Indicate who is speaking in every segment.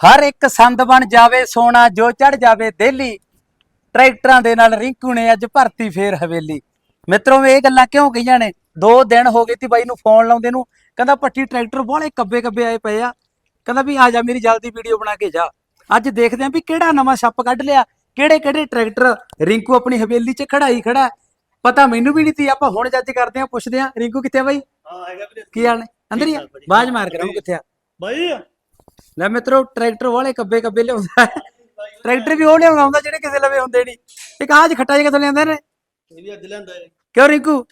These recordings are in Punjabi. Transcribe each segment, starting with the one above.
Speaker 1: ਹਰ ਇੱਕ ਸੰਦ ਬਣ ਜਾਵੇ ਸੋਨਾ ਜੋ ਚੜ ਜਾਵੇ ਦਿੱਲੀ ਟਰੈਕਟਰਾਂ ਦੇ ਨਾਲ ਰਿੰਕੂ ਨੇ ਅੱਜ ਭਰਤੀ ਫੇਰ ਹਵੇਲੀ। ਮਿੱਤਰੋ ਇਹ ਗੱਲਾਂ ਕਿਉਂ ਕਹੀਆਂ ਨੇ? ਦੋ ਦਿਨ ਹੋ ਗਏ ਤੀ ਬਾਈ ਨੂੰ ਫੋਨ ਲਾਉਂਦੇ ਨੂੰ। ਕਹਿੰਦਾ ਪੱਟੀ ਟਰੈਕਟਰ ਬਾਹਲੇ ਕੱਬੇ ਕੱਬੇ ਆਏ ਪਏ ਆ। ਕਹਿੰਦਾ ਵੀ ਆ ਜਾ ਮੇਰੀ ਜਲਦੀ ਵੀਡੀਓ ਬਣਾ ਕੇ ਜਾ। ਅੱਜ ਦੇਖਦੇ ਆਂ ਵੀ ਕਿਹੜਾ ਨਵਾਂ ਛੱਪ ਕੱਢ ਲਿਆ। ਕਿਹੜੇ ਕਿਹੜੇ ਟਰੈਕਟਰ ਰਿੰਕੂ ਆਪਣੀ ਹਵੇਲੀ 'ਚ ਖੜਾਈ ਖੜਾ। ਪਤਾ ਮੈਨੂੰ ਵੀ ਨਹੀਂ ਤੀ ਆਪਾਂ ਹੁਣ ਜੱਜ ਕਰਦੇ ਆਂ ਪੁੱਛਦੇ ਆਂ। ਰਿੰਕੂ ਕਿੱਥੇ ਆ ਬਾਈ?
Speaker 2: ਹਾਂ ਹੈਗਾ ਵੀਰੇ।
Speaker 1: ਕੀ ਹਾਲ ਨੇ? ਅੰਦਰ ਹੀ ਆ? ਬਾਜ ਮਾਰ ਕੇ ਰਹੂੰ ਕਿੱਥੇ ਆ?
Speaker 2: ਬਾਈ
Speaker 1: ਲੈ ਮਿੱਤਰੋ ਟਰੈਕਟਰ ਵਾਲੇ ਕੱਬੇ ਕੱਬੇ ਲਿਆਉਂਦਾ। ਟਰੈਕਟਰ ਵੀ ਉਹ ਲਿਆਉਂਦਾ ਹੁੰਦਾ ਜਿਹੜੇ ਕਿਸੇ ਲਵੇ ਹੁੰਦੇ ਨਹੀਂ। ਇੱਕ ਆਹ ਖੱਟਾ ਜਿਹਾ ਕਿਥੋਂ ਲਿਆਉਂਦੇ ਨੇ
Speaker 2: ਇਹ ਵੀ ਅੱਜ ਲੈਂਦਾ ਹੈ
Speaker 1: ਕਿਉਂ ਰਿੰਕੂ?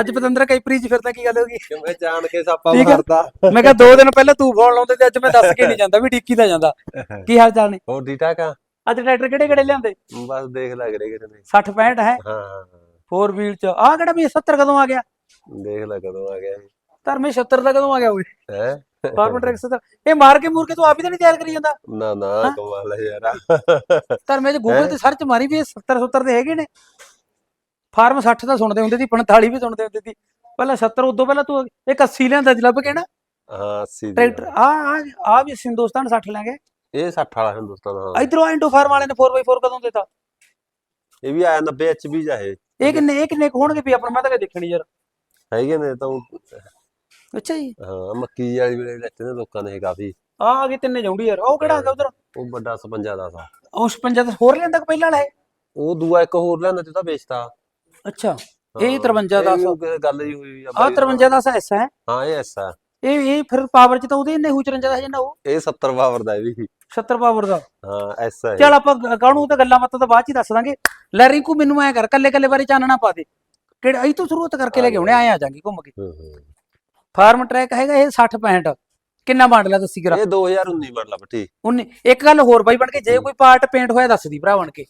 Speaker 1: ਅੱਜ ਪਤੰਦਰ ਕਈਪਰੀ ਚ ਫਿਰਦਾ ਕੀ ਗੱਲ ਹੋ ਗਈ?
Speaker 3: ਕਿਵੇਂ ਜਾਣ ਕੇ ਸਾਪਾ। ਮਾਰਦਾ।
Speaker 1: ਮੈਂ ਕਿਹਾ ਦੋ ਦਿਨ ਪਹਿਲਾਂ ਤੂੰ ਫੋਨ ਲਾਉਂਦੇ ਤੇ ਅੱਜ ਮੈਂ ਦੱਸ ਕੇ ਨਹੀਂ ਜਾਂਦਾ ਵੀ ਟਿੱਕੀ ਦਾ ਜਾਂਦਾ। ਕੀ ਹਾਲ ਚਾਲ ਨੇ?
Speaker 3: ਹੋਰ ਠੀਕ ਠਾਕ ਆ?
Speaker 1: ਅੱਜ ਟਰੈਕਟਰ ਕਿਹੜੇ ਕਿਹੜੇ ਲਿਆਂਦੇ
Speaker 3: ਬਸ ਦੇਖ ਲੱਗ ਰਹੇ ਕਿਤੇ ਨੇ।
Speaker 1: 60 65 ਹੈ?
Speaker 3: ਹਾਂ
Speaker 1: 4 ਵੀਲ ਚ। ਆਹ ਕਿਹੜਾ ਵੀ 70 ਕਦੋਂ ਆ ਗਿਆ?
Speaker 3: ਦੇਖ ਲੈ ਕਦੋਂ ਆ ਗਿਆ
Speaker 1: ਧਰਮੇ 76 ਦਾ ਕਦੋਂ ਆ ਗਿਆ ਓਏ?
Speaker 3: ਹੈ?
Speaker 1: ਫਾਰਮਰ ਟਰੈਕ 70 ਇਹ ਮਾਰ ਕੇ ਮੂਰ ਕੇ ਤੂੰ ਆਪ ਹੀ ਤਾਂ ਨਹੀਂ ਤਿਆਰ ਕਰੀ ਜਾਂਦਾ?
Speaker 3: ਨਾ ਨਾ? ਕਮਾਲ ਹੈ ਯਾਰ।
Speaker 1: ਧਰਮੇ ਚ ਗੂਗਲ ਤੇ ਸਰਚ ਮਾਰੀ ਵੀ ਇਹ 70 70 ਦੇ ਹੈਗੇ ਨੇ। ਫਾਰਮ 60 ਦਾ ਸੁਣਦੇ ਹੁੰਦੇ ਸੀ 45 ਵੀ ਸੁਣਦੇ ਹੁੰਦੇ ਸੀ। ਪਹਿਲਾਂ 70 ਉਦੋਂ ਪਹਿਲਾਂ ਤੂੰ ਇੱਕ 80 ਲਿਆਂਦਾ ਲੱਭ ਕੇ ਨਾ?
Speaker 3: ਹਾਂ 80 ਦੀ
Speaker 1: ਟਰੈਕਟਰ ਆ। ਆ ਆ ਵੀ ਹਿੰਦੁਸਤਾਨ 60 ਲਾਂਗੇ
Speaker 3: ਇਹ 60 ਵਾਲਾ ਹਿੰਦੁਸਤਾਨ ਹਾਂ।
Speaker 1: ਇਧਰੋਂ ਇੰਡੋ ਫਾਰਮ ਵਾਲੇ ਨੇ 4x4 ਕਦੋਂ ਦਿੱਤਾ?
Speaker 3: ਇਹ ਵੀ ਆਇਆ 90 ਐਚਪੀ ਜਾਹੇ
Speaker 1: ਇਹ। ਕਿੰਨੇ ਇਹ ਕਿੰਨੇ ਹੋਣਗੇ ਵੀ ਆਪਣਾ ਮੈਂ ਤਾਂ ਦੇਖਣੀ ਯਾਰ।
Speaker 3: ਹੈਗੇ ਨੇ ਤਾਂ
Speaker 1: ਅੱਛਾ ਜੀ।
Speaker 3: ਹਾਂ ਮੱਕੀ ਵਾਲੀ ਵੇਲੇ ਲੈਤੇ ਨੇ ਲੋਕਾਂ ਨੇ ਇਹ ਕਾਫੀ।
Speaker 1: ਆ ਆ ਗਏ ਤਿੰਨੇ ਜੌਂਡੀ ਯਾਰ। ਉਹ ਕਿਹੜਾ ਹੈਗਾ ਉਧਰ?
Speaker 3: ਉਹ ਵੱਡਾ 55 ਦਾ ਸੀ।
Speaker 1: ਉਸ ਪੰਜਾ ਦਾ ਹੋਰ ਲੈਂਦਾ ਕਿ ਪਹਿਲਾਂ ਵਾਲਾ ਹੈ
Speaker 3: ਉਹ ਦੂਆ ਇੱਕ ਹੋਰ ਲੈਂਦਾ ਤੇ ਤਾਂ ਵੇਚਤਾ।
Speaker 1: ਅੱਛਾ ਇਹ 53 ਦਾ
Speaker 3: ਇਹ ਕਿਸੇ ਗੱਲ ਹੀ ਹੋਈ ਆ
Speaker 1: ਆ
Speaker 3: ਬਾਈ
Speaker 1: 53 ਦਾ ਐਸਾ ਹੈ।
Speaker 3: ਹਾਂ ਇਹ ਐਸਾ
Speaker 1: ਇਹ ਇਹ ਫਿਰ ਪਾਵਰ ਚ ਤਾਂ ਉਹਦੇ ਇੰਨੇ ਹੂ 54 ਦਾ ਜਿੰਨਾ ਉਹ?
Speaker 3: ਇਹ 70 ਪਾਵਰ ਦਾ ਇਹ ਵੀ।
Speaker 1: 70 ਪਾਵਰ ਦਾ।
Speaker 3: ਹਾਂ ਐਸਾ ਹੈ
Speaker 1: ਚੱਲ ਆਪਾਂ ਕਾਹਨੂੰ ਤਾਂ ਗੱਲਾਂ ਬਾਤਾਂ ਤਾਂ ਬਾਅਦ ਚ ਦੱਸ ਦਾਂਗੇ। ਲੈ ਰਿੰਕੂ ਮੈਨੂੰ ਐ ਕਰ ਕੱਲੇ ਕੱਲੇ ਬਾਰੇ ਚਾਨਣਾ ਪਾ ਦੇ। ਕਿਹੜੇ ਅਈ ਤੋਂ ਸ਼ੁਰੂਆਤ ਕਰਕੇ ਲੈ ਕੇ ਆਉਣੇ ਆਏ ਆ ਜਾਾਂਗੇ ਘੁੰਮ ਕੇ।
Speaker 3: ਹੂੰ, ਹੂੰ।
Speaker 1: ਫਾਰਮ ਟਰੈਕ ਹੈਗਾ ਇਹ 60 65 ਕਿੰਨਾ ਮਾਡਲ ਹੈ ਦੱਸੀ ਕਰਾ
Speaker 3: ਇਹ 2019 ਮਾਡਲ ਆ ਬੱਟੀ
Speaker 1: 19 ਇੱਕ ਗੱਲ ਹੋਰ ਬਾਈ ਬਣ ਕੇ ਜੇ ਕੋਈ ਪਾਰਟ ਪੇਂਟ ਹੋਇਆ ਦੱਸ ਦੀ ਭਰਾ ਬਣ ਕੇ।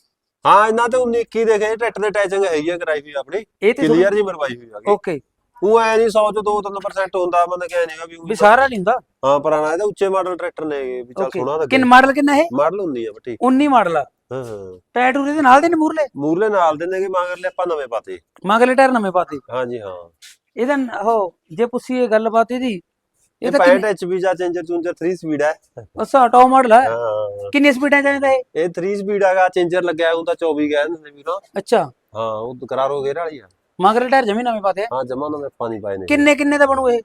Speaker 3: ਹਾਂ ਇਹਨਾਂ ਤੇ 19 21 ਦੇਖੇ ਟਰੈਕਟਰ ਦੇ ਟੈਚਿੰਗ ਹੈਗੀ ਆ ਕਰਾਈ ਹੋਈ ਆਪਣੀ।
Speaker 1: ਤੇ
Speaker 3: ਕਲੀਅਰ ਜੀ ਮਰਵਾਈ ਹੋਈ ਆ
Speaker 1: ਓਕੇ।
Speaker 3: ਉਹ ਐ ਨਹੀਂ 100 ਚ 2-3% ਹੁੰਦਾ ਮਤਲਬ ਕਿ ਨਹੀਂਗਾ ਵੀ
Speaker 1: ਵੀ ਸਾਰਾ ਨਹੀਂ ਹੁੰਦਾ
Speaker 3: ਹਾਂ ਪੁਰਾਣਾ ਇਹਦਾ ਉੱਚੇ ਮਾਡਲ ਟਰੈਕਟਰ ਨੇ ਵੀ ਚੱਲ ਸੋਹਣਾ ਲੱਗੇ।
Speaker 1: ਕਿੰਨ ਮਾਡਲ ਕਿੰਨਾ ਇਹ?
Speaker 3: ਮਾਡਲ ਹੁੰਦੀ ਆ ਬੱਟੀ
Speaker 1: 19 ਮਾਡਲ ਆ।
Speaker 3: ਹਾਂ ਹਾਂ।
Speaker 1: ਟਾਇਰ ਟੂਰੇ ਦੇ ਨਾਲ ਦੇ ਨੇ ਮੂਰਲੇ?
Speaker 3: ਮੂਰਲੇ ਨਾਲ ਦੇ ਨੇ ਕਿ ਮਗਰਲੇ ਆਪਾਂ ਨਵੇਂ ਪਾਤੇ।
Speaker 1: ਮਗਲੇ ਟਾਇਰ ਨਵੇਂ ਪਾਤੇ।
Speaker 3: ਹਾਂਜੀ ਹਾਂ।
Speaker 1: ਇਹਦਾ ਨ- ਉਹ ਜੇ ਪੁੱਛੀਏ ਗੱਲਬਾਤ ਇਹਦੀ
Speaker 3: ਇਹ
Speaker 1: ਤਾਂ
Speaker 3: 65 ਐਚਪੀ ਦਾ ਚੇਂਜਰ ਚੂੰਜਰ 3 ਸਪੀਡ ਹੈ।
Speaker 1: ਅੱਛਾ ਟੌਪ ਮਾਡਲ ਹੈ?
Speaker 3: ਹਾਂ।
Speaker 1: ਕਿੰਨੀ ਸਪੀਡਾਂ ਚਾਹੀਦਾ ਇਹ?
Speaker 3: ਇਹ 3 ਸਪੀਡ ਹੈਗਾ ਚੇਂਜਰ ਲੱਗਿਆ ਉਹ ਤਾਂ 24 ਕਹਿ ਦਿੰਦੇ ਵੀ ਨਾ
Speaker 1: ਅੱਛਾ।
Speaker 3: ਹਾਂ ਉਹ ਕਰਾਰੋ ਗੇਰ ਵਾਲੀ ਆ।
Speaker 1: ਮਗਲੇ ਟਾਇਰ ਜਮੀ ਨਵੇਂ ਪਾਤੇ ਆ।
Speaker 3: ਹਾਂ ਜਮਾ ਨਵੇਂ ਪਾਣੀ ਪਾਏ ਨੇ।
Speaker 1: ਕਿੰਨੇ ਕਿੰਨੇ ਦਾ ਬਣੂ ਇਹ?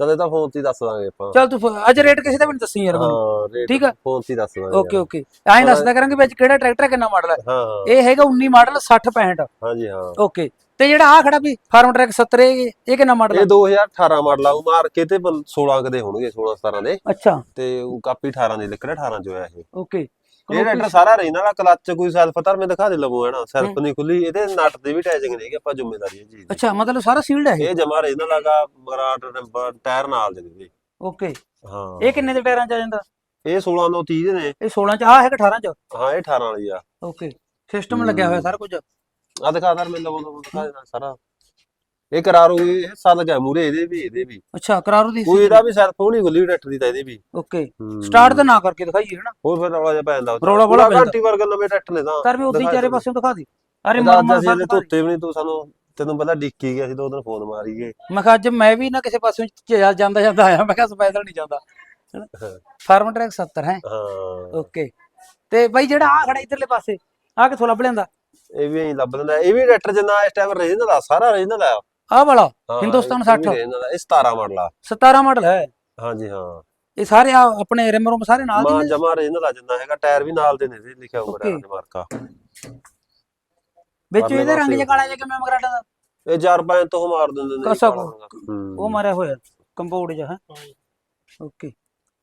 Speaker 3: ਚਲ ਇਹ ਤਾਂ ਫੋਨ ਤੇ ਹੀ ਦੱਸ ਦਾਂਗੇ ਆਪਾਂ।
Speaker 1: ਚੱਲ ਤੂੰ ਫ- ਅੱਜ ਰੇਟ ਕਿਸੇ ਦਾ ਵੀ ਨੀ ਦੱਸੀ ਯਾਰ ਮੈਨੂੰ।
Speaker 3: ਹਾਂ ਰੇਟ
Speaker 1: ਠੀਕ ਆ।
Speaker 3: ਫੋਨ ਤੇ ਹੀ ਦੱਸ ਦਾਂਗੇ
Speaker 1: ਓਕੇ ਓਕੇ ਐਂ ਦੱਸਦਾ ਕਰਾਂਗੇ ਵੀ ਅੱਜ ਕਿਹੜਾ ਟਰੈਕਟਰ ਕਿੰਨਾ ਮਾਡਲ ਹੈ
Speaker 3: ਹਾਂ।
Speaker 1: ਇਹ ਹੈਗਾ 19 ਮਾਡਲ 60 65
Speaker 3: ਹਾਂਜੀ ਹਾਂ।
Speaker 1: ਓਕੇ ਤੇ ਜਿਹੜਾ ਆ ਖੜਾ ਵੀ ਫਾਰਮ ਟਰੈਕ 70 ਇਹ ਇਹ ਕਿੰਨਾ ਮਾਡਲ
Speaker 3: ਇਹ
Speaker 1: ਹੈ
Speaker 3: 2018 ਮਾਡਲ ਆ ਉਹ ਮਾਰ ਕੇ ਤੇ ਬਲ- 16 ਕਦੇ ਹੋਣਗੇ 16 17 ਦੇ।
Speaker 1: ਅੱਛਾ।
Speaker 3: ਤੇ ਉਹ ਕਾਪੀ 18 ਦੀ ਲਿਖਣਾ 18 ਚ ਹੋਇਆ ਇਹ।
Speaker 1: ਓਕੇ।
Speaker 3: ਇਹ ਰੈਟਰ ਸਾਰਾ ਰਹਿਣ ਵਾਲਾ ਕਲੱਚ ਕੋਈ ਸੈਲਫ ਧਰ ਮੈਂ ਦਿਖਾ ਦੇ ਲਵੋ ਹੈ। ਨਾ ਸੈਲਫ ਨਹੀਂ ਖੁੱਲੀ ਇਹਦੇ ਨਟ ਦੇ ਵੀ ਟੈਚਿੰਗ ਨਹੀਂ ਕਿ ਆਪਾਂ ਜ਼ਿੰਮੇਵਾਰੀ ਇਹ ਚੀਜ਼ ਦੀ।
Speaker 1: ਅੱਛਾ ਮਤਲਬ ਸਾਰਾ ਸੀਲਡ ਹੈ ਇਹ?
Speaker 3: ਜਮਾ ਰਹਿਣ ਵਾਲਾ ਮਰਾਟ ਨੰਬਰ ਟਾਇਰ ਨਾਲ ਦੇ ਨੇ
Speaker 1: ਓਕੇ।
Speaker 3: ਹਾਂ।
Speaker 1: ਇਹ ਕਿੰਨੇ ਦੇ ਟਾਇਰਾਂ ਚ ਆ ਜਾਂਦਾ?
Speaker 3: ਇਹ 16 ਤੋਂ 30 ਦੇ ਨੇ।
Speaker 1: ਇਹ 16 ਚ ਆ ਹੈਗਾ 18 ਚ?
Speaker 3: ਹਾਂ ਇਹ 18 ਵਾਲੀ ਆ।
Speaker 1: ਓਕੇ। ਸਿਸਟਮ ਲੱਗਿਆ ਹੋਇਆ ਸਾਰਾ ਕੁਝ?
Speaker 3: ਆ ਦਿਖਾ ਦਰ ਮੈਂ ਲਵੋ ਲਵੋ ਦਿਖਾ ਦੇਣਾ ਸਾਰਾ। ਇਹ ਕਰਾਰ ਇਹ ਸਾਲ ਗਿਆ ਮੂਰੇ ਇਹਦੇ ਵੀ ਇਹਦੇ ਵੀ।
Speaker 1: ਅੱਛਾ ਕਰਾਰੂ ਦੀ
Speaker 3: ਕੋਈ ਇਹਦਾ ਵੀ ਸੈਲਫ ਹੋਣੀ ਗੁੱਲੀ ਟਰੈਕਟਰ ਦੀ ਤਾਂ ਇਹਦੇ ਵੀ।
Speaker 1: ਓਕੇ।
Speaker 3: ਹੂੰ।
Speaker 1: ਸਟਾਰਟ ਤਾਂ ਨਾ ਕਰਕੇ ਦਿਖਾਈਏ ਹਨਾ?
Speaker 3: ਹੋਰ ਫਿਰ ਰੌਲਾ ਜਿਹਾ ਪੈ ਜਾਂਦਾ। ਉੱਥੇ।
Speaker 1: ਰੌਲਾ ਬੜਾ
Speaker 3: ਪੂਰਾ
Speaker 1: ਪੈਂਦਾ।
Speaker 3: ਘੰਟੀ ਵਰਗਾ ਨਵੇਂ ਟਰੈਕਟਰ ਨੇ ਤਾਂ।
Speaker 1: ਕਰ ਵੀ ਉਦਾਂ ਹੀ ਚਾਰੇ। ਪਾਸਿਓਂ ਦਿਖਾ ਦੇ। ਅਰੇ
Speaker 3: ਅੱਜ ਅਸੀਂ ਇਹਦੇ ਧੋਤੇ ਵੀ ਨਹੀਂ ਤੂੰ ਸਾਨੂੰ ਤੈਨੂੰ ਪਤਾ ਡਿੱਕੀ ਗਿਆ ਸੀ ਦੋ ਦਿਨ ਫੋਨ ਮਾਰੀ ਗਏ।
Speaker 1: ਮੈਂ ਕਿਹਾ ਅੱਜ ਮੈਂ ਵੀ ਨਾ ਕਿਸੇ ਪਾਸਿਓਂ ਚ- ਜਾਂਦਾ ਜਾਂਦਾ ਆਇਆ। ਮੈਂ ਕਿਹਾ ਸਪੈਸ਼ਲ ਨਹੀਂ ਜਾਂਦਾ। ਫਾਰਮ ਟਰੈਕ 70 ਹੈ?
Speaker 3: ਹਾਂ।
Speaker 1: ਓਕੇ। ਤੇ ਬਾਈ ਜਿਹੜਾ ਆ ਖੜਾ ਇਧਰਲੇ ਪਾਸੇ ਆ ਕਿੱਥੋਂ ਲੱਭ ਲੈਂਦਾ
Speaker 3: ਇਹ ਵੀ ਐਂ ਲੱਭ ਲੈਂਦਾ ਇਹ ਵੀ ਟਰੈਕਟਰ ਜਿੰਨਾ ਇਸ ਟਾਈਮ ਰਹਿੰਦਾ ਦਾ ਸਾਰਾ ਦਾ
Speaker 1: ਆ ਵਾਲਾ
Speaker 3: ਹਾਂ,
Speaker 1: ਹਿੰਦੁਸਤਾਨ
Speaker 3: ਇਹ ਵੀ
Speaker 1: 60
Speaker 3: ਰਹਿੰਦਾ ਦਾ, ਇਹ 17 ਮਾਡਲ ਆ
Speaker 1: 17 ਮਾਡਲ ਹੈ
Speaker 3: ਹਾਂਜੀ ਹਾਂ
Speaker 1: ਇਹ ਸਾਰੇ ਆ ਆਪਣੇ ਰਿਮ ਰੁਮ ਸਾਰੇ ਨਾਲ
Speaker 3: ਮਾਂ
Speaker 1: ਦੀ ਨੇ?
Speaker 3: ਜਮਾ ਰਹਿੰਦਾ ਦਾ ਜਿੰਨਾ ਹੈਗਾ ਟਾਇਰ ਵੀ ਨਾਲ ਦੇ ਨੇ ਇਹਦੇ ਲਿਖਿਆ ਹੋਊਗਾ
Speaker 1: Okay.
Speaker 3: ਟਾਇਰ ਮਾਰਕਾ
Speaker 1: ਵਿੱਚ
Speaker 3: ਪਰਲੇ
Speaker 1: ਇਹਦੇ ਰੰਗ
Speaker 3: ਪਾਸੇ।
Speaker 1: ਜਿਹਾ ਕਾਲਾ ਜਿਹਾ ਕਿਵੇਂ ਮਗਰਾਟਾ ਦਾ
Speaker 3: ਇਹ ਚਾਰ ਪੰਜ ਤੋਂ ਮਾਰ ਦਿੰਦੇ ਨੇ
Speaker 1: ਕਸਾ
Speaker 3: ਕਾਲਾ ਰੰਗ। ਹੂੰ।
Speaker 1: ਉਹ ਮਾਰਿਆ ਹੋਇਆ ਕੰਪਾਊਂਡ ਜਿਹਾ ਹੈ ਓਕੇ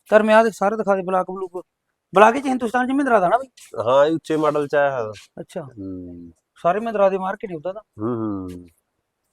Speaker 1: ਕਰ ਮੈਂ ਆ ਸਾਰੇ ਦਿਖਾ ਦੇ ਬਲਾਕ ਬਲੂਕ ਬਲਾਕ ਚ ਹਿੰਦੁਸਤਾਨ ਚ ਮਹਿੰਦਰਾ ਦਾ ਨਾ ਬਈ?
Speaker 3: ਹਾਂ ਇਹ ਉੱਚੇ ਮਾਡਲ ਚ ਆਇਆ ਹੈ
Speaker 1: ਅੱਛਾ।
Speaker 3: ਹੂੰ।
Speaker 1: ਸਾਰੇ ਮਹਿੰਦਰਾ ਦੀ ਮਾਰਕੀਟ ਹੀ ਉਹਦਾ ਤਾਂ।
Speaker 3: ਹੂੰ ਹੂੰ।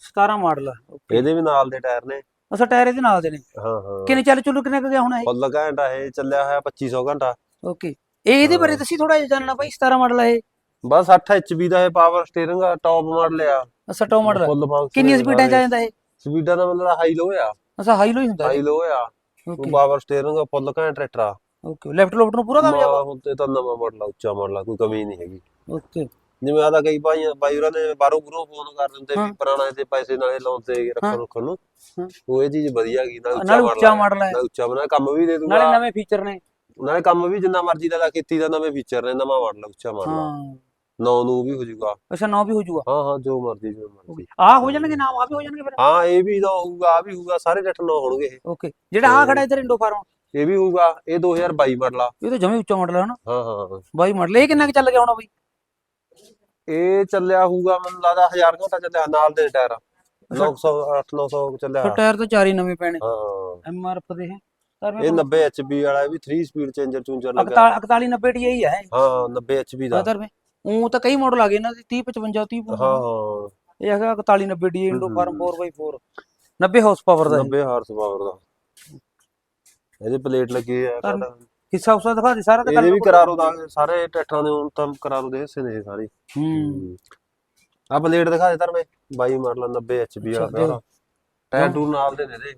Speaker 1: 17 ਮਾਡਲ ਆ
Speaker 3: ਇਹਦੇ ਵੀ ਨਾਲ ਦੇ ਟਾਇਰ ਨੇ।
Speaker 1: ਅਸਾ ਟਾਇਰ ਇਹਦੇ ਨਾਲ ਦੇ ਨੇ।
Speaker 3: ਹਾਂ ਹਾਂ।
Speaker 1: ਕਿੰਨੇ ਚੱਲ ਚੁੱਲੂ ਕਿੰਨੇ ਕੁ ਗਿਆ ਹੁਣ ਇਹ?
Speaker 3: ਫੁੱਲ ਘੰਟਾ ਇਹ ਚੱਲਿਆ ਹੋਇਆ 2500 ਘੰਟਾ।
Speaker 1: ਓਕੇ। ਇਹ ਇਹਦੇ ਬਾਰੇ। ਦੱਸੀ ਥੋੜਾ ਜਿਹਾ ਜਾਣਨਾ ਬਾਈ 17 ਮਾਡਲ ਆ ਇਹ?
Speaker 3: ਬਸ 60 ਐਚਪੀ ਦਾ ਇਹ ਪਾਵਰ ਸਟੀਅਰਿੰਗ ਆ ਟੌਪ ਮਾਡਲ ਆ।
Speaker 1: ਅਸਾ ਟੌਪ ਮਾਡਲ
Speaker 3: ਫੁੱਲ ਫੰਕਸ਼ਨ
Speaker 1: ਕਿੰਨੀਆਂ ਸਪੀਡਾਂ ਚ ਆ ਜਾਂਦਾ ਇਹ?
Speaker 3: ਸਪੀਡਾਂ ਦਾ ਮਤਲਬ ਹਾਈ ਲੋ ਆ।
Speaker 1: ਅਸਾ ਹਾਈ ਲੋ ਹੀ ਹੁੰਦਾ
Speaker 3: ਹਾਈ ਲੋ ਆ।
Speaker 1: ਓਕੇ।
Speaker 3: ਪਾਵਰ ਸਟੀਅਰਿੰਗ ਫੁੱਲ ਘੰਟਾ ਟਰੈਕਟਰ ਆ।
Speaker 1: ਓਕੇ ਲੈਫਟ ਲੋਫਟ ਨੂੰ ਪੂਰਾ ਦਮ ਜਾ
Speaker 3: ਮਾ ਹੁਣ ਤੇ ਤਾਂ ਨਵਾਂ ਮਾਡਲ ਆ ਉੱਚਾ ਮਾਡਲ ਆ ਕੋਈ ਕਮੀ ਨਹੀਂ ਹੈਗੀ।
Speaker 1: ਓਕੇ
Speaker 3: ਜਿਵੇਂ ਆਦਾ ਕਈ ਭਾਈ ਬਾਈ ਹੋਰਾਂ ਨੇ ਬਾਹਰੋਂ ਬੁਰੋਂ ਫੋਨ ਕਰ ਦਿੰਦੇ
Speaker 1: ਹਾਂ।
Speaker 3: ਵੀ ਪੁਰਾਣਾ ਤੇ ਪੈਸੇ ਨਾਲੇ ਲਾਉਂਦੇ
Speaker 1: ਹਾਂ।
Speaker 3: ਰੱਖਣ ਰੁੱਖਣ ਨੂੰ।
Speaker 1: ਹਾਂ।
Speaker 3: ਉਹ ਇਹ ਚੀਜ਼ ਵਧੀਆ ਗਈ ਨਾਲ
Speaker 1: ਨਾਲ
Speaker 3: ਉੱਚਾ
Speaker 1: ਮਾਡਲ ਹੈ
Speaker 3: ਨਾਲ ਉੱਚਾ ਬਣਾ ਕੰਮ ਵੀ ਦੇ
Speaker 1: ਨਾਲੇ
Speaker 3: ਦੂਗਾ
Speaker 1: ਨਵੇਂ ਫੀਚਰ ਨੇ।
Speaker 3: ਨਾਲੇ ਕੰਮ ਵੀ ਜਿੰਨਾ ਮਰਜ਼ੀ ਦਾ ਲਾ ਕੀਤੀ ਦਾ ਨਵੇਂ ਫੀਚਰ ਨੇ ਨਵਾਂ ਮਾਡਲ ਉੱਚਾ ਮਾਡਲ
Speaker 1: ਹਾਂ।
Speaker 3: ਨੌ ਨੂੰ ਵੀ ਹੋ ਜਾਊਗਾ।
Speaker 1: ਅੱਛਾ ਨੌ ਵੀ ਹੋ ਜਾਊਗਾ।
Speaker 3: ਹਾਂ ਹਾਂ ਜੋ ਮਰਜ਼ੀ ਜੋ ਮਰਜ਼ੀ।
Speaker 1: ਆ ਹੋ ਜਾਣਗੇ ਨਾਮ ਆ ਵੀ ਹੋ ਜਾਣਗੇ ਫਿਰ?
Speaker 3: ਹਾਂ ਇਹ ਵੀ ਨੌ ਹੋਊਗਾ ਆ ਵੀ ਹੋਊਗਾ ਸਾਰੇ ਟਰੈਕਟਰ ਨੌ ਹੋਣਗੇ ਇਹ।
Speaker 1: ਓਕੇ ਜਿਹੜਾ ਆ ਖੜਾ ਇਧਰ ਇੰਡੋ ਫਾਰਮ
Speaker 3: ਇਹ ਵੀ ਹੋਊਗਾ ਇਹ 2022 ਮਾਡਲ ਆ
Speaker 1: ਇਹ ਤਾਂ ਜਮੇ ਉੱਚਾ ਮਾਡਲ ਹੈ ਨਾ
Speaker 3: ਹਾਂ ਹਾਂ ਹਾਂ।
Speaker 1: ਬਾਈ ਮਾਡਲ ਇਹ ਕਿੰਨਾ ਕੁ ਚੱਲ ਗਿਆ ਹੋਣਾ ਬਈ?
Speaker 3: ਇਹ ਚੱਲਿਆ ਹੋਊਗਾ ਮੈਨੂੰ ਲੱਗਦਾ 1000 ਘੰਟਾ ਚੱਲਿਆ ਨਾਲ ਦੇ ਟਾਇਰ। 900 8-900 ਚੱਲਿਆ।
Speaker 1: ਫਿਰ ਟਾਇਰ ਤਾਂ ਚਾਰ ਹੀ ਨਵੇਂ ਪੈਣੇ।
Speaker 3: ਹਾਂ।
Speaker 1: ਐਮ ਆਰ ਐਫ ਦੇ
Speaker 3: ਇਹ 90 HP ਵਾਲਾ ਇਹ ਵੀ 3 ਸਪੀਡ ਚੇਂਜਰ ਚੂੰਜਰ ਲੱਗਾ।
Speaker 1: 41 90 ਟੀ ਹੀ ਹੈ?
Speaker 3: ਹਾਂ 90 HP ਦਾ।
Speaker 1: ਸਰ ਮੈਂ ਉਹ ਤਾਂ ਕਈ ਮਾਡਲ ਆ ਗਏ ਇਹਨਾਂ ਦੇ 30 55 30
Speaker 3: ਹਾਂ ਹਾਂ।
Speaker 1: ਇਹ ਹੈਗਾ 41 90 D Indo. Farm 4x4 90 horsepower ਦਾ ਇਹ।
Speaker 3: 90 ਹਾਰਸ ਪਾਵਰ ਦਾ। ਇਹਦੇ ਪਲੇਟ ਲੱਗੀ ਆ
Speaker 1: ਕਰ- ਹਿੱਸਾ ਉਸਾ ਦਿਖਾ ਦੇ ਸਾਰਾ ਤਾਂ
Speaker 3: ਇਹਦੇ ਵੀ
Speaker 1: ਕਰ
Speaker 3: ਕਰਾਰੋ ਦਾ ਸਾਰੇ ਟਰੈਕਟਰਾਂ ਦੇ ਹੁਣ ਤਾਂ ਕਰਾਰੋ ਦੇ ਹਿੱਸੇ ਨੇ ਸਾਰੇ।
Speaker 1: ਹੂੰ।
Speaker 3: ਆ ਪਲੇਟ ਦਿਖਾ ਦੇ ਤਰ ਮੈਂ 22 ਮਾਡਲ 90 HP
Speaker 1: ਦੇ।
Speaker 3: ਸਾਰਾ। ਟਾਇਰ ਟੂਰ ਨਾਲ ਦੇ ਨੇ ਇਹਦੇ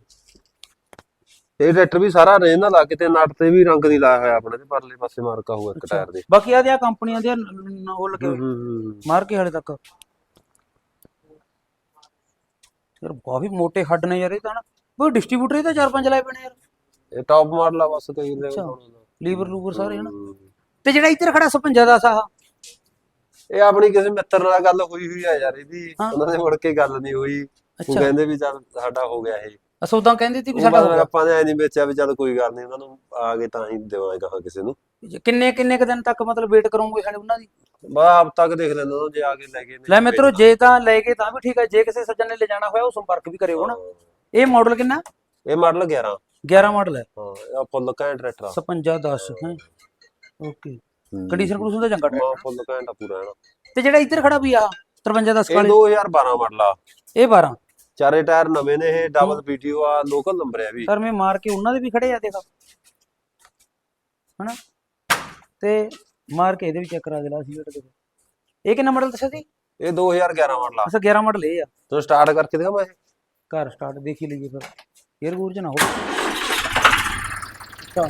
Speaker 3: ਇਹ ਟਰੈਕਟਰ ਵੀ ਸਾਰਾ ਰੇਨ ਨਾਲ ਲਾ ਕੇ ਤੇ ਨਟ ਤੇ ਵੀ ਰੰਗ ਨਹੀਂ ਲਾਇਆ ਹੋਇਆ ਆਪਣੇ ਤੇ ਪਰਲੇ ਪਾਸੇ ਮਾਰਕਾ ਹੋਇਆ ਇੱਕ ਟਾਇਰ ਦੇ।
Speaker 1: ਬਾਕੀ ਆ ਦੇ ਆ ਕੰਪਨੀਆਂ ਦੇ ਨ- ਉਹ ਲੱਗੇ
Speaker 3: ਹੂੰ,
Speaker 1: ਹੋਏ
Speaker 3: ਹੂੰ, ਹੂੰ।
Speaker 1: ਮਾਰ ਕੇ ਹਾਲੇ ਤੱਕ। ਯਾਰ ਕਾਫੀ ਮੋਟੇ ਹੱਡ ਨੇ ਯਾਰ ਇਹ ਤਾਂ ਨਾ। ਉਹ ਡਿਸਟ੍ਰੀਬਿਊਟਰ ਇਹ ਤਾਂ ਚਾਰ ਪੰਜ ਲਾਏ ਪਏ ਨੇ ਯਾਰ।
Speaker 3: ਇਹ ਟੌਪ ਮਾਡਲ ਆ ਬਸ ਕਈ ਦੇ
Speaker 1: ਅੱਛਾ। ਲੀਵਰ ਲੂਵਰ ਸਾਰੇ ਹਨਾ। ਤੇ ਜਿਹੜਾ ਇੱਧਰ ਖੜਾ 55 ਦਾ ਸਾਹ?
Speaker 3: ਇਹ ਆਪਣੀ ਕਿਸੇ ਮਿੱਤਰ ਨਾਲ ਗੱਲ ਹੋਈ ਹੋਈ ਆ ਯਾਰ ਇਹਦੀ
Speaker 1: ਹਾਂ।
Speaker 3: ਉਹਨਾਂ ਦੇ ਮੁੜ ਕੇ ਗੱਲ ਨਹੀਂ ਹੋਈ। ਉਹ
Speaker 1: ਅੱਛਾ।
Speaker 3: ਕਹਿੰਦੇ ਵੀ ਚੱਲ ਸਾਡਾ ਹੋ ਗਿਆ ਇਹ।
Speaker 1: ਅਸੋ ਉਦਾਂ ਕਹਿੰਦੇ ਸੀ ਵੀ
Speaker 3: ਉਹ
Speaker 1: ਸਾਡਾ ਹੋਊਗਾ।
Speaker 3: ਆਪਾਂ ਨੇ ਐ ਨਹੀਂ ਵੇਚਿਆ ਵੀ ਚੱਲ ਕੋਈ ਗੱਲ ਨਹੀਂ ਉਹਨਾਂ ਨੂੰ ਆ ਗਏ ਤਾਂ ਹੀ ਦੇਵਾਂਗੇ ਕਹਾ ਕਿਸੇ ਨੂੰ।
Speaker 1: ਕਿੰਨੇ ਕਿੰਨੇ ਕ ਦਿਨ ਤੱਕ ਮਤਲਬ ਵੇਟ ਕਰੋਗੇ ਸਾਡੇ ਉਹਨਾਂ ਦੀ?
Speaker 3: ਬਾ ਆਪ ਤੱਕ ਦੇਖ ਲੈਂਦਾ ਉਹਨਾਂ ਜੇ ਆ ਕੇ ਲੈ ਗਏ ਨੇ
Speaker 1: ਲੈ ਮਿੱਤਰੋ ਜੇ ਤਾਂ ਲੈ ਕੇ ਤਾਂ ਵੀ ਠੀਕ ਹੈ ਜੇ ਕਿਸੇ ਸੱਜਣ ਨੇ ਲੈ ਜਾਣਾ ਹੋਇਆ ਉਹ ਸੰਪਰਕ ਵੀ ਕਰਿਓ
Speaker 3: ਹਾਂ।
Speaker 1: ਇਹ ਮਾਡਲ ਕਿੰਨਾ?
Speaker 3: ਇਹ ਮਾਡਲ 11
Speaker 1: 11 ਮਾਡਲ ਹੈ।
Speaker 3: ਹਾਂ ਇਹ ਫੁੱਲ ਘੈਂਟ ਟਰੈਕਟਰ ਆ।
Speaker 1: 55 10 ਹੈ। ਓਕੇ। ਕੰਡੀਸ਼ਨ ਕੰਡੀਸ਼ਨ ਦਾ ਚੰਗਾ
Speaker 3: ਹਾਂ। ਫੁੱਲ ਘੈਂਟ ਆ ਪੂਰਾ ਹੈ ਨਾ
Speaker 1: ਤੇ ਜਿਹੜਾ ਇੱਧਰ ਖੜਾ ਵੀ ਆ 53 10
Speaker 3: ਇਹ
Speaker 1: ਵਾਲੇ?
Speaker 3: 2012 ਮਾਡਲ ਆ।
Speaker 1: ਇਹ 12
Speaker 3: ਚਾਰੇ ਟਾਇਰ ਨਵੇਂ ਨੇ ਇਹ ਡਬਲ ਪੀਟੀਓ ਆ ਲੋਕਲ ਨੰਬਰ ਹੈ ਵੀ।
Speaker 1: ਸਰ ਮੈਂ ਮਾਰ ਕੇ ਉਹਨਾਂ ਦੇ ਵੀ ਖੜੇ ਆ ਦੇਖ। ਹਨਾ? ਤੇ ਮਾਰ ਕੇ ਇਹਦੇ ਵੀ ਚੈੱਕ ਕਰਾ ਦੇ ਲਾ ਸੀ ਦੇਖੋ। ਇਹ ਕਿੰਨਾ ਮਾਡਲ ਦੱਸਿਆ ਸੀ?
Speaker 3: ਇਹ 2011 ਮਾਡਲ ਆ।
Speaker 1: ਅੱਛਾ 11 ਮਾਡਲ ਇਹ ਆ।
Speaker 3: ਤੂੰ ਸਟਾਰਟ ਕਰਕੇ ਦਿਖਾ ਮੈਂ। ਇਹ
Speaker 1: ਘਰ ਸਟਾਰਟ ਦੇਖ ਹੀ ਲਈਏ ਫਿਰ। 에ਅਰ ਗੂਰ ਚ ਨਾ ਹੋਵੇ। ਅੱਛਾ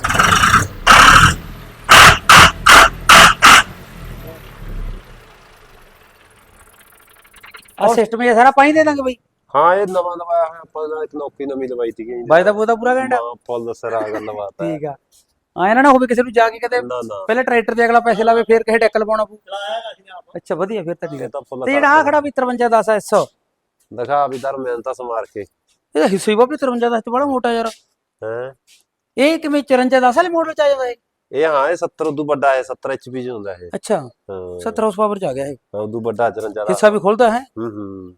Speaker 1: ਆ ਸਿਸਟਮ ਇਹ ਸਾਰਾ ਪਾਈ ਦੇ ਦਾਂਗੇ ਬਈ।
Speaker 3: ਹਾਂ ਇਹ ਨਵਾਂ ਲਵਾਇਆ ਹੋਇਆ ਆਪਾਂ ਨਾਲ ਇੱਕ ਨੌਕਰੀ ਨਵੀਂ ਲਵਾਈ ਸੀਗੀ
Speaker 1: ਬਾਈ ਦਾ ਪੂਰਾ ਪੂਰਾ ਘੰਟਾ
Speaker 3: ਹਾਂ ਫੁੱਲ ਸਰਾ ਗੱਲ ਬਾਤ ਹੈ
Speaker 1: ਠੀਕ ਆ। ਆਇਆ ਨਾ ਹੋਵੇ ਕਿਸੇ ਨੂੰ ਜਾ ਕੇ
Speaker 3: ਨਾ
Speaker 1: ਪਹਿਲੇ ਟਰੈਕਟਰ ਤੇ ਅਗਲਾ ਪੈਸੇ ਲਾਵੇ ਫਿਰ ਕਿਸੇ ਡੈਕ ਲਵਾਉਣਾ ਪਊ।
Speaker 2: ਚਲਾਇਆ ਹੈਗਾ ਸੀ ਆਪ।
Speaker 1: ਅੱਛਾ ਵਧੀਆ ਫਿਰ ਤਾਂ ਠੀਕ ਹੈ
Speaker 3: ਤਾਂ
Speaker 1: ਜਿਹੜਾ ਆ ਖੜਾ ਵੀ 53 10 ਐਸ
Speaker 3: ਦਿਖਾ ਵੀ ਦਰ ਮੈਂ ਤਾਂ ਸਮਾਰ ਕੇ।
Speaker 1: ਇਹਦਾ ਹਿੱਸਾ ਹੀ ਬਾਬੇ 53 10 ਚ ਬੜਾ ਮੋਟਾ ਯਾਰ।
Speaker 3: ਹੈ?
Speaker 1: ਇਹ ਕਿਵੇਂ 54 10 ਵਾਲੇ ਮਾਡਲ ਚ ਆ ਜਾਂਦਾ ਇਹ?
Speaker 3: ਇਹ ਹਾਂ ਇਹ 70 ਉਦੋਂ ਵੱਡਾ ਹੈ 70 ਐਚਪੀ ਚ ਹੁੰਦਾ ਇਹ।
Speaker 1: ਅੱਛਾ
Speaker 3: ਹਾਂ।
Speaker 1: 70 ਹਾਰਸ ਪਾਵਰ ਚ ਆ ਗਿਆ ਇਹ।
Speaker 3: ਉਦੋਂ ਵੱਡਾ 54 ਦਾ
Speaker 1: ਹਿੱਸਾ ਵੀ ਖੁੱਲਦਾ ਹੈ?
Speaker 3: ਹੂੰ ਹੂੰ।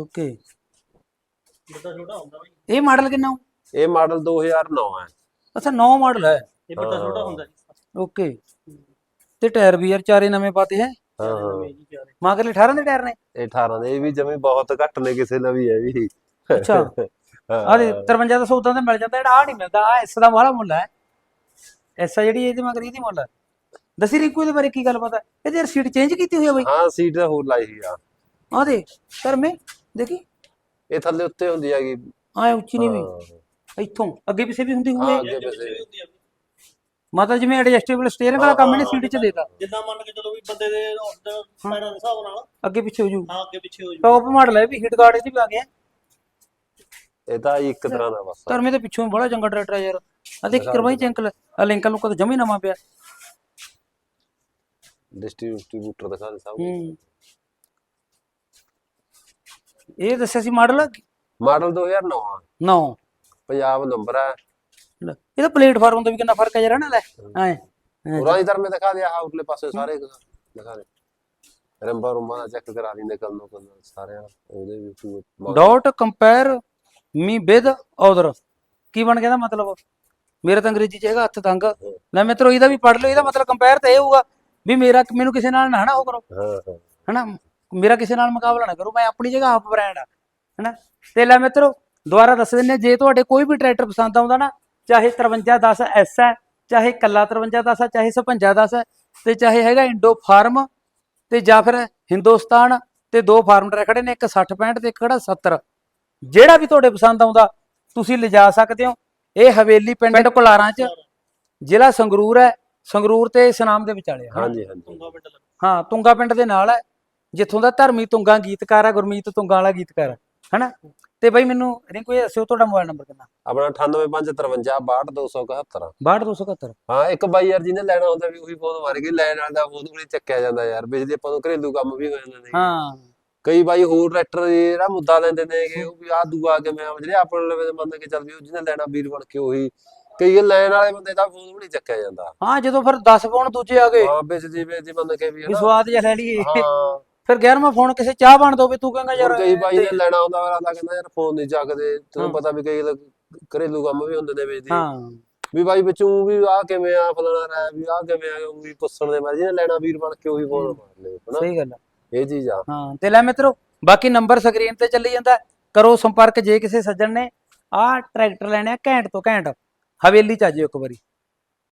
Speaker 1: ਓਕੇ।
Speaker 2: ਵੱਡਾ ਛੋਟਾ ਹੁੰਦਾ ਬਈ
Speaker 1: ਇਹ ਮਾਡਲ ਕਿੰਨਾ ਹੋਊ?
Speaker 3: ਇਹ ਮਾਡਲ 2009 ਹੈ।
Speaker 1: ਅੱਛਾ 9 ਮਾਡਲ ਹੈ।
Speaker 2: ਇਹ ਵੱਡਾ
Speaker 3: ਹਾਂ।
Speaker 2: ਛੋਟਾ ਹੁੰਦਾ ਜੀ।
Speaker 1: ਓਕੇ। ਤੇ ਟਾਇਰ ਵੀ ਯਾਰ ਚਾਰੇ ਨਵੇਂ ਪਾਤੇ ਹੈ।
Speaker 3: ਹਾਂ ਹਾਂ।
Speaker 2: ਨਵੇਂ
Speaker 1: ਮਗਰਲੇ 18 ਦੇ ਟਾਇਰ ਨੇ?
Speaker 3: ਇਹ 18 ਦੇ ਇਹ ਵੀ ਜਮੀ ਬਹੁਤ ਘੱਟ ਨੇ ਕਿਸੇ ਨਾਲ ਵੀ ਹੈ ਵੀ।
Speaker 1: ਅੱਛਾ। ਆ ਦੇ 53 ਦਾ ਸੌਦਾ ਤਾਂ ਮਿਲ ਜਾਂਦਾ ਜਿਹੜਾ ਆ ਨਹੀਂ ਮਿਲਦਾ ਆ ਇਸ ਦਾ ਮਾਲਾ ਮੁੱਲ ਹੈ। ਐਸਾ ਜਿਹੜੀ ਇਹਦੇ ਮਗਰ ਇਹਦੀ ਮੁੱਲ। ਹੈ ਦਸੀ ਰਿੰਕੂ ਇਹਦੇ ਬਾਰੇ ਕੀ ਗੱਲ ਪਤਾ ਇਹਦੇ ਯਾਰ ਸੀਟ ਚੇਂਜ ਕੀਤੀ ਹੋਈ ਹੈ ਬਈ।
Speaker 3: ਹਾਂ ਸੀਟ ਤਾਂ ਹੋਰ ਲਾਈ ਸੀ ਆ।
Speaker 1: ਆ ਦੇ ਕਰ ਮੈਂ ਦੇਖੀ।
Speaker 3: ਇਹ ਥੱਲੇ ਉੱਤੇ ਹੁੰਦੀ ਹੈਗੀ।
Speaker 1: ਆ ਉੱਚੀ ਨਹੀਂ ਵੀ ਇੱਥੋਂ ਅੱਗੇ ਪਿੱਛੇ ਵੀ ਹੁੰਦੀ
Speaker 3: ਹਾਂ,
Speaker 1: ਹੋਊਗੀ
Speaker 3: ਅੱਗੇ
Speaker 2: ਇਹ
Speaker 3: ਪਿੱਛੇ।
Speaker 2: ਵੀ ਹੁੰਦੀ ਆ। ਬਈ।
Speaker 1: ਮਾਤਾ ਜਿਵੇਂ ਐਡਜਸਟੇਬਲ ਸਟੀਅਰਿੰਗ ਵਾਲਾ ਕੰਮ ਇਹਨੇ ਸੀਟ 'ਚ ਦੇਤਾ।
Speaker 2: ਜਿੱਦਾਂ ਮੰਨ ਕੇ ਚਲੋ ਵੀ ਬੰਦੇ ਦੇ ਪੈਰਾਂ ਦੇ ਹਿਸਾਬ ਨਾਲ।
Speaker 1: ਅੱਗੇ ਪਿੱਛੇ ਹੋ ਜੂ।
Speaker 2: ਹਾਂ ਅੱਗੇ ਪਿੱਛੇ ਹੋ ਜੂ।
Speaker 1: ਟੌਪ ਮਾਡਲ ਹੈ ਵੀ ਹਿੱਟ ਗਾਰਡ ਇਹਦੀ ਵੀ ਆ ਗਿਆ
Speaker 3: ਇਹ ਤਾਂ ਇੱਕ ਤਰ੍ਹਾਂ ਦਾ ਬਸ
Speaker 1: ਧਰਮੇ ਦੇ ਪਿੱਛੋਂ ਬੜਾ ਚੰਗਾ ਟਰੈਕਟਰ ਆ ਯਾਰ। ਆ ਦੇਖ ਕਰਵਾਈ ਚੈਂਕਲ ਆ ਲਿੰਕਲ ਨੂੰ ਕਦੇ ਜਮੀ ਨਵਾਂ ਪਿਆ।
Speaker 3: ਡਿਸਟ੍ਰੀਬਿਊਟਰ ਦਿਖਾ ਦੇ ਸਭ
Speaker 1: ਹੂੰ। ਇਹ ਦੱਸਿਆ ਸੀ ਮਾਡਲ?
Speaker 3: ਮਾਡਲ 2009 ਆ।
Speaker 1: 9
Speaker 3: ਪੰਜਾਬ ਨੰਬਰ ਹੈ
Speaker 1: ਇਹਦਾ ਪਲੇਟਫਾਰਮ ਦਾ ਵੀ ਕਿੰਨਾ ਫ਼ਰਕ ਹੈ ਯਾਰ ਨਾ ਲੈ? ਐ
Speaker 3: ਪੂਰਾ ਇਧਰ ਮੈਂ ਦਿਖਾ ਦਿਆ ਉਰਲੇ ਪਾਸੇ ਸਾਰੇ ਦਿਖਾ ਦੇ। ਰੰਬਾ ਰੁਮਾ ਦਾ ਚੈੱਕ ਕਰਾ ਲਈ ਨਿਕਲ ਨੂੰ ਕੋਲ ਸਾਰਿਆਂ ਉਹਦੇ ਵੀ
Speaker 1: ਡਾਟ ਕੰਪੇਅਰ ਮੀ ਵਿਦ ਅਦਰ ਕੀ ਬਣ ਗਿਆ ਦਾ ਮਤਲਬ? ਮੇਰਾ ਤਾਂ ਅੰਗਰੇਜ਼ੀ ਚ ਹੈਗਾ ਹੱਥ ਤੰਗ। ਲੈ ਮਿੱਤਰੋ ਇਹਦਾ ਵੀ ਪੜ ਲਓ ਇਹਦਾ ਮਤਲਬ ਕੰਪੇਅਰ ਤਾਂ ਇਹ ਹੋਊਗਾ ਵੀ ਮੇਰਾ ਮੈਨੂੰ ਕਿਸੇ ਨਾਲ ਨਾ ਹਨਾ ਉਹ ਕਰੋ।
Speaker 3: ਹਾਂ
Speaker 1: ਹਨਾ? ਮੇਰਾ ਕਿਸੇ ਨਾਲ ਮੁਕਾਬਲਾ ਨਾ ਕਰੋ ਮੈਂ ਆਪਣੀ ਜਗ੍ਹਾ ਆਪ ਬ੍ਰਾਂਡ ਆ ਹਨਾ? ਤੇ ਲੈ ਮਿੱਤਰੋ ਦੁਬਾਰਾ ਦੱਸ ਦਿੰਨੇ ਜੇ ਤੁਹਾਡੇ ਕੋਈ ਵੀ ਟਰੈਕਟਰ ਪਸੰਦ ਆਉਂਦਾ ਨਾ ਚਾਹੇ 5310 ਐਸ ਹੈ ਚਾਹੇ ਕੱਲਾ 5310 ਹੈ ਚਾਹੇ 5510 ਹੈ ਤੇ ਚਾਹੇ ਹੈਗਾ ਇੰਡੋ ਫਾਰਮ ਤੇ ਜਾਂ ਫਿਰ ਹਿੰਦੁਸਤਾਨ ਤੇ ਦੋ ਫਾਰਮ ਟਰੈਕ ਖੜੇ ਨੇ ਇੱਕ 60 65 ਤੇ ਇੱਕ ਖੜਾ 70 ਜਿਹੜਾ ਵੀ ਤੁਹਾਡੇ ਪਸੰਦ ਆਉਂਦਾ ਤੁਸੀਂ ਲਿਜਾ ਸਕਦੇ ਹੋ। ਇਹ ਹਵੇਲੀ ਪਿੰਡ ਕੁਲਾਰਾਂ ਚ ਜ਼ਿਲ੍ਹਾ ਸੰਗਰੂਰ ਹੈ। ਸੰਗਰੂਰ ਤੇ ਸਨਾਮ ਦੇ ਵਿਚਾਲੇ?
Speaker 3: ਹਾਂਜੀ ਹਾਂਜੀ।
Speaker 2: ਤੁੰਗਾ ਪਿੰਡ ਲੱਗ
Speaker 1: ਹਾਂ ਤੁੰਗਾ ਪਿੰਡ ਦੇ ਨਾਲ ਹੈ। ਜਿੱਥੋਂ ਦਾ ਧਰਮੀ ਤੁੰਗਾ ਗੀਤਕਾਰ ਹੈ ਗੁਰਮੀਤ ਤੁੰਗਾ ਵਾਲਾ ਗੀਤਕਾਰ ਹੈ ਹਨਾ? ਤੇ ਬਾਈ ਮੈਨੂੰ ਰਿੰਕੂ ਇਹ ਦੱਸਿਓ ਤੁਹਾਡਾ ਮੋਬਾਈਲ ਨੰਬਰ ਕਿੰਨਾ?
Speaker 3: ਆਪਣਾ 9855562271
Speaker 1: 6271
Speaker 3: ਹਾਂ ਇੱਕ ਬਾਈ ਯਾਰ ਜਿਹਨੇ ਲੈਣਾ ਹੁੰਦਾ ਵੀ ਉਹੀ ਫੋਨ ਮਾਰ ਕੇ ਲੈਣ ਵਾਲਾ ਦਾ ਫੋਨ ਵੀ ਨੀ ਚੱਕਿਆ ਜਾਂਦਾ ਯਾਰ। ਬਿਜਲੀ ਆਪਾਂ ਨੂੰ ਘਰੇਲੂ ਕੰਮ ਵੀ ਹੋ ਜਾਂਦੇ ਨੇ।
Speaker 1: ਹਾਂ।
Speaker 3: ਕਈ ਬਾਈ ਹੋਰ ਟਰੈਕਟਰ ਜਿਹੜਾ ਮੁੱਦਾ ਲੈਂਦੇ ਨੇ ਕਿ ਉਹ ਵੀ ਆ ਦੂਆ ਕਿਵੇਂ ਆ ਜਿਹੜੇ ਆਪਣੇ ਲਵੇ ਮੰਨ ਕੇ ਚੱਲ ਵੀ ਉਹ ਜਿਹਨੇ ਲੈਣਾ ਵੀਰ ਬਣ ਕੇ ਉਹੀ। ਕਈ ਲੈਣ ਵਾਲੇ ਬੰਦੇ ਦਾ ਫੋਨ ਵੀ ਨਹੀਂ ਚੱਕਿਆ ਜਾਂਦਾ।
Speaker 1: ਹਾਂ ਜਦੋਂ ਫਿਰ 10 ਫੋਨ ਦੂਜੇ ਆ ਗਏ।
Speaker 3: ਹਾਂ ਬਿਜਲੀ ਬਿਜਲੀ ਮੰਨ ਕੇ ਵੀ
Speaker 1: ਵੀ ਸਵਾਦ ਜਿਹਾ ਲੈ ਲਈਏ।
Speaker 3: ਹਾਂ।
Speaker 1: ਫਿਰ 11ਵਾਂ ਫੋਨ ਕਿਸੇ ਚਾਹ ਬਣ ਦੋਵੇ ਤੂੰ ਕਹੇਂਗਾ ਯਾਰ
Speaker 3: ਕਈ ਬਾਈ ਨੇ ਲੈਣਾ ਹੁੰਦਾ ਅਗਲਾ ਕਹਿੰਦਾ ਯਾਰ ਫੋਨ ਨਹੀਂ ਚੱਕਦੇ। ਤੈਨੂੰ। ਪਤਾ ਵੀ ਕਈ ਘਰੇਲੂ ਕੰਮ ਵੀ ਹੁੰਦੇ ਨੇ ਬਿਜਲੀ
Speaker 1: ਹਾਂ।
Speaker 3: ਵੀ ਬਾਈ ਵਿੱਚੋਂ ਵੀ ਆ ਕਿਵੇਂ ਆ ਫਲਾਣਾ ਰਹਿ ਵੀ ਆ ਕਿਵੇਂ ਆ ਉਹ ਵੀ ਪੁੱਛਣ ਦੇ ਮਾਰੇ ਜਿਹਨੇ ਲੈਣਾ ਵੀਰ ਬਣ ਕੇ ਉਹੀ ਫੋਨ ਮਾਰ ਲੈ ਹਨਾ।
Speaker 1: ਸਹੀ ਗੱਲ ਆ।
Speaker 3: ਇਹ ਚੀਜ਼ ਆ।
Speaker 1: ਹਾਂ, ਤੇ ਲੈ ਮਿੱਤਰੋ, ਬਾਕੀ ਨੰਬਰ ਸਕਰੀਨ ਤੇ ਚੱਲੀ ਜਾਂਦਾ। ਕਰੋ ਸੰਪਰਕ ਜੇ ਕਿਸੇ ਸੱਜਣ ਨੇ। ਆਹ ਟਰੈਕਟਰ ਲੈਣੇ ਆ ਘੈਂਟ ਤੋਂ ਘੈਂਟ। ਹਵੇਲੀ ਚ ਆ ਜਿਓ ਇੱਕ ਵਾਰੀ।